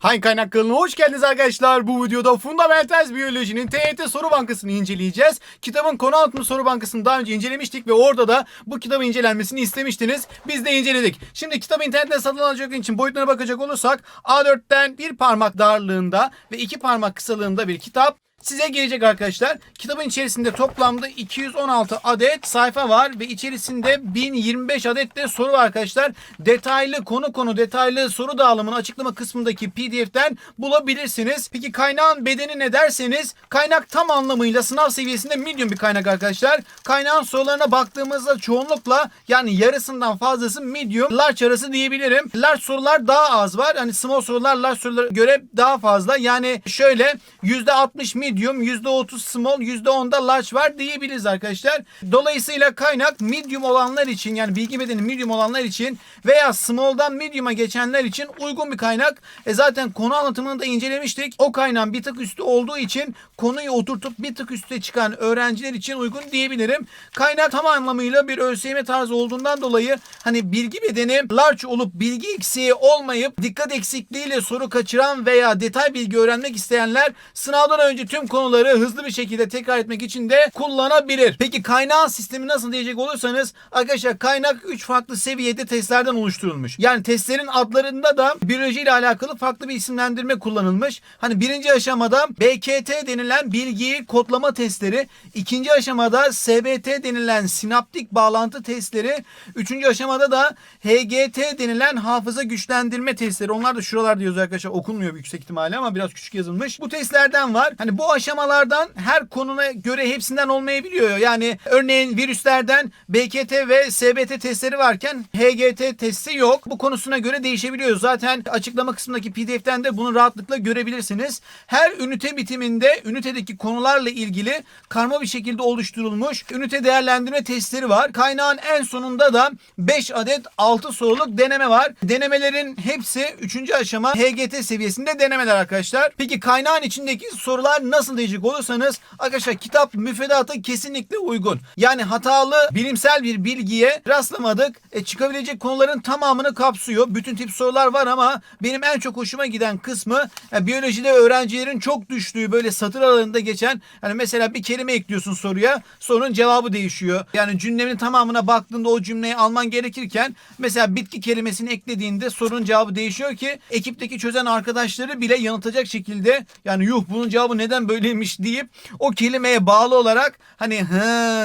Hangi kaynak kanalına hoş geldiniz arkadaşlar. Bu videoda Fundamentals Biyoloji'nin TYT soru bankasını inceleyeceğiz. Kitabın konu anlatımı soru bankasını daha önce incelemiştik ve orada da bu kitabın incelenmesini istemiştiniz. Biz de inceledik. Şimdi kitabı internette satın alacak için boyutlarına bakacak olursak A4'ten bir parmak darlığında ve iki parmak kısalığında bir kitap size gelecek arkadaşlar. Kitabın içerisinde toplamda 216 adet sayfa var ve içerisinde 1025 adet de soru var arkadaşlar. Detaylı konu konu detaylı soru dağılımını açıklama kısmındaki PDF'den bulabilirsiniz. Peki kaynağın bedeni ne derseniz kaynak tam anlamıyla sınav seviyesinde medium bir kaynak arkadaşlar. Kaynağın sorularına baktığımızda çoğunlukla yani yarısından fazlası medium large arası diyebilirim. Large sorular daha az var. Hani small sorular large sorulara göre daha fazla. Yani şöyle %60 medium, %30 small, %10 da large var diyebiliriz arkadaşlar. Dolayısıyla kaynak medium olanlar için yani bilgi bedeni medium olanlar için veya small'dan medium'a geçenler için uygun bir kaynak. E zaten konu anlatımını da incelemiştik. O kaynağın bir tık üstü olduğu için konuyu oturtup bir tık üste çıkan öğrenciler için uygun diyebilirim. Kaynak tam anlamıyla bir ÖSYM tarzı olduğundan dolayı hani bilgi bedeni large olup bilgi eksiği olmayıp dikkat eksikliğiyle soru kaçıran veya detay bilgi öğrenmek isteyenler sınavdan önce tüm konuları hızlı bir şekilde tekrar etmek için de kullanabilir. Peki kaynağın sistemi nasıl diyecek olursanız arkadaşlar kaynak 3 farklı seviyede testlerden oluşturulmuş. Yani testlerin adlarında da biyoloji ile alakalı farklı bir isimlendirme kullanılmış. Hani birinci aşamada BKT denilen bilgiyi kodlama testleri, ikinci aşamada SBT denilen sinaptik bağlantı testleri, üçüncü aşamada da HGT denilen hafıza güçlendirme testleri. Onlar da şuralarda yazıyor arkadaşlar. Okunmuyor yüksek ihtimalle ama biraz küçük yazılmış. Bu testlerden var. Hani bu aşamalardan her konuna göre hepsinden olmayabiliyor. Yani örneğin virüslerden BKT ve SBT testleri varken HGT testi yok. Bu konusuna göre değişebiliyor. Zaten açıklama kısmındaki PDF'ten de bunu rahatlıkla görebilirsiniz. Her ünite bitiminde ünitedeki konularla ilgili karma bir şekilde oluşturulmuş ünite değerlendirme testleri var. Kaynağın en sonunda da 5 adet 6 soruluk deneme var. Denemelerin hepsi 3. aşama HGT seviyesinde denemeler arkadaşlar. Peki kaynağın içindeki sorular nasıl diyecek olursanız arkadaşlar kitap müfredata kesinlikle uygun. Yani hatalı bilimsel bir bilgiye rastlamadık. E, çıkabilecek konuların tamamını kapsıyor. Bütün tip sorular var ama benim en çok hoşuma giden kısmı yani biyolojide öğrencilerin çok düştüğü böyle satır aralığında geçen hani mesela bir kelime ekliyorsun soruya sorunun cevabı değişiyor. Yani cümlenin tamamına baktığında o cümleyi alman gerekirken mesela bitki kelimesini eklediğinde sorunun cevabı değişiyor ki ekipteki çözen arkadaşları bile yanıltacak şekilde yani yuh bunun cevabı neden böyleymiş deyip o kelimeye bağlı olarak hani hı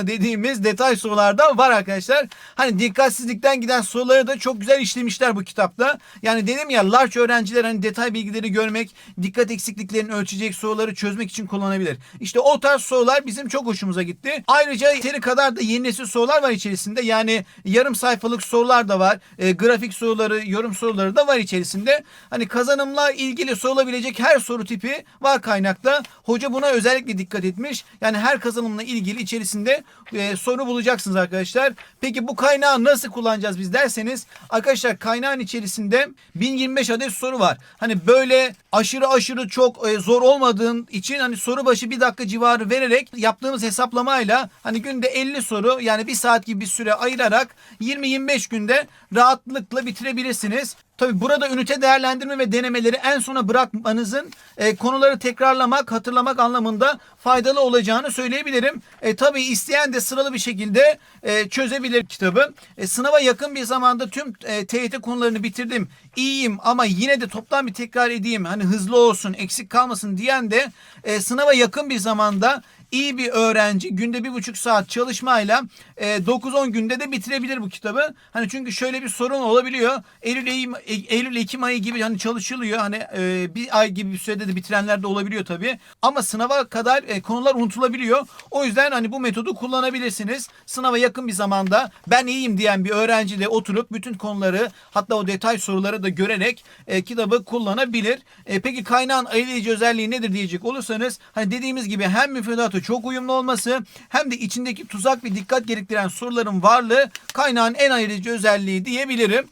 dediğimiz detay sorularda var arkadaşlar. Hani dikkatsizlikten giden soruları da çok güzel işlemişler bu kitapta. Yani dedim ya large öğrenciler hani detay bilgileri görmek, dikkat eksikliklerini ölçecek soruları çözmek için kullanabilir. İşte o tarz sorular bizim çok hoşumuza gitti. Ayrıca yeteri kadar da yeni nesil sorular var içerisinde. Yani yarım sayfalık sorular da var. E, grafik soruları, yorum soruları da var içerisinde. Hani kazanımla ilgili sorulabilecek her soru tipi var kaynakta. Hoca buna özellikle dikkat etmiş. Yani her kazanımla ilgili içerisinde e, soru bulacaksınız arkadaşlar. Peki bu kaynağı nasıl kullanacağız biz derseniz arkadaşlar kaynağın içerisinde 1025 adet soru var. Hani böyle aşırı aşırı çok e, zor olmadığın için hani soru başı bir dakika civarı vererek yaptığımız hesaplamayla hani günde 50 soru yani bir saat gibi bir süre ayırarak 20-25 günde rahatlıkla bitirebilirsiniz. Tabi burada ünite değerlendirme ve denemeleri en sona bırakmanızın e, konuları tekrarlamak, hatırlamak anlamında faydalı olacağını söyleyebilirim. E, tabi isteyen de sıralı bir şekilde e, çözebilir kitabı. E, sınava yakın bir zamanda tüm e, TYT konularını bitirdim. İyiyim ama yine de toplam bir tekrar edeyim. Hani hızlı olsun, eksik kalmasın diyen de e, sınava yakın bir zamanda iyi bir öğrenci günde bir buçuk saat çalışmayla e, 9-10 günde de bitirebilir bu kitabı. Hani çünkü şöyle bir sorun olabiliyor. Eylül, Eylül, Eylül Ekim ayı gibi hani çalışılıyor. Hani e, bir ay gibi bir sürede de bitirenler de olabiliyor tabii. Ama sınava kadar e, konular unutulabiliyor. O yüzden hani bu metodu kullanabilirsiniz. Sınava yakın bir zamanda ben iyiyim diyen bir öğrenci de oturup bütün konuları hatta o detay soruları da görerek e, kitabı kullanabilir. E, peki kaynağın ayırıcı özelliği nedir diyecek olursanız hani dediğimiz gibi hem müfredatı çok uyumlu olması hem de içindeki tuzak ve dikkat gerektiren soruların varlığı kaynağın en ayırıcı özelliği diyebilirim.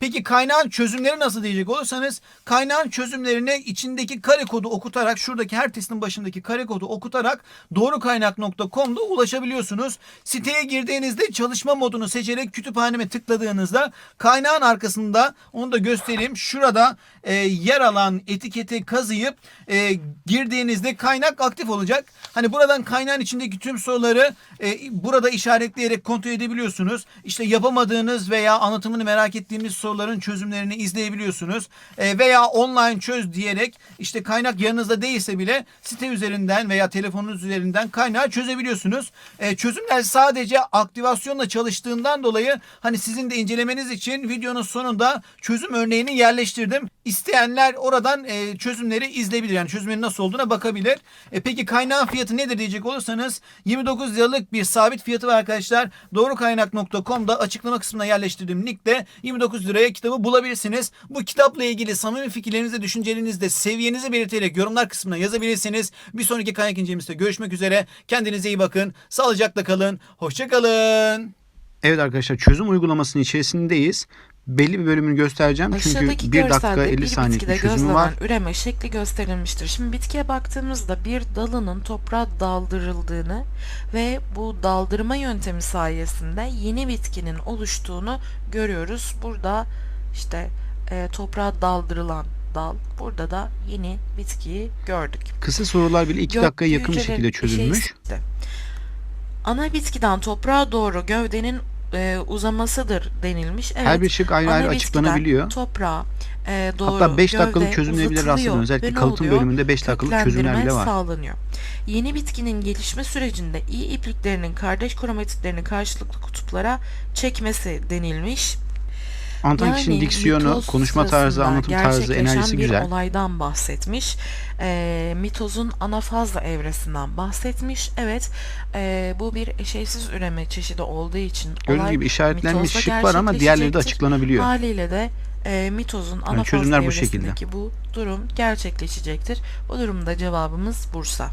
Peki kaynağın çözümleri nasıl diyecek olursanız kaynağın çözümlerine içindeki kare kodu okutarak şuradaki her testin başındaki kare kodu okutarak doğrukaynak.com'da ulaşabiliyorsunuz. Siteye girdiğinizde çalışma modunu seçerek kütüphaneme tıkladığınızda kaynağın arkasında onu da göstereyim. Şurada e, yer alan etiketi kazıyıp e, girdiğinizde kaynak aktif olacak. Hani buradan kaynağın içindeki tüm soruları e, burada işaretleyerek kontrol edebiliyorsunuz. İşte yapamadığınız veya anlatımını merak ettiğimiz soruların çözümlerini izleyebiliyorsunuz. E, veya online çöz diyerek işte kaynak yanınızda değilse bile site üzerinden veya telefonunuz üzerinden kaynağı çözebiliyorsunuz. E, çözümler sadece aktivasyonla çalıştığından dolayı hani sizin de incelemeniz için videonun sonunda çözüm örneğini yerleştirdim. İsteyenler oradan e, çözümleri izleyebilir. Yani çözümlerin nasıl olduğuna bakabilir. E, peki kaynağın fiyatı nedir diyecek olursanız 29 liralık bir sabit fiyatı var arkadaşlar. Doğrukaynak.com'da açıklama kısmına yerleştirdiğim linkte 29 liraya kitabı bulabilirsiniz. Bu kitapla ilgili samimi fikirlerinizi, düşüncelerinizi de seviyenizi belirterek yorumlar kısmına yazabilirsiniz. Bir sonraki kaynak incelemesinde görüşmek üzere. Kendinize iyi bakın. Sağlıcakla kalın. Hoşçakalın. Evet arkadaşlar çözüm uygulamasının içerisindeyiz. Belli bir bölümünü göstereceğim. Aşağıdaki Çünkü 1 dakika görselde 50 bir saniyelik bitkide bir çözümü var. üreme şekli gösterilmiştir. Şimdi bitkiye baktığımızda bir dalının toprağa daldırıldığını ve bu daldırma yöntemi sayesinde yeni bitkinin oluştuğunu görüyoruz. Burada işte e, toprağa daldırılan dal, burada da yeni bitkiyi gördük. Kısa sorular bile 2 dakikaya yakın bir şekilde çözülmüş. şeysi- Ana bitkiden toprağa doğru gövdenin e, uzamasıdır denilmiş. Evet, Her bir şık ayrı ayrı açıklanabiliyor. Toprağa e, doğru Hatta 5 dakikalık rastlanıyor. ve Özellikle kalıtım oluyor? bölümünde 5 dakikalık çözümler bile var. sağlanıyor. Yeni bitkinin gelişme sürecinde iyi ipliklerinin kardeş kromatitlerini karşılıklı kutuplara çekmesi denilmiş. Anlatan kişinin diksiyonu, konuşma tarzı, anlatım tarzı, enerjisi bir güzel. olaydan bahsetmiş. E, mitozun anafazla evresinden bahsetmiş. Evet, e, bu bir eşeysiz üreme çeşidi olduğu için Gördüğünüz olay gibi işaretlenmiş şık var ama diğerleri de açıklanabiliyor. Haliyle de e, mitozun anafaz çözümler bu şekilde. evresindeki bu durum gerçekleşecektir. Bu durumda cevabımız Bursa.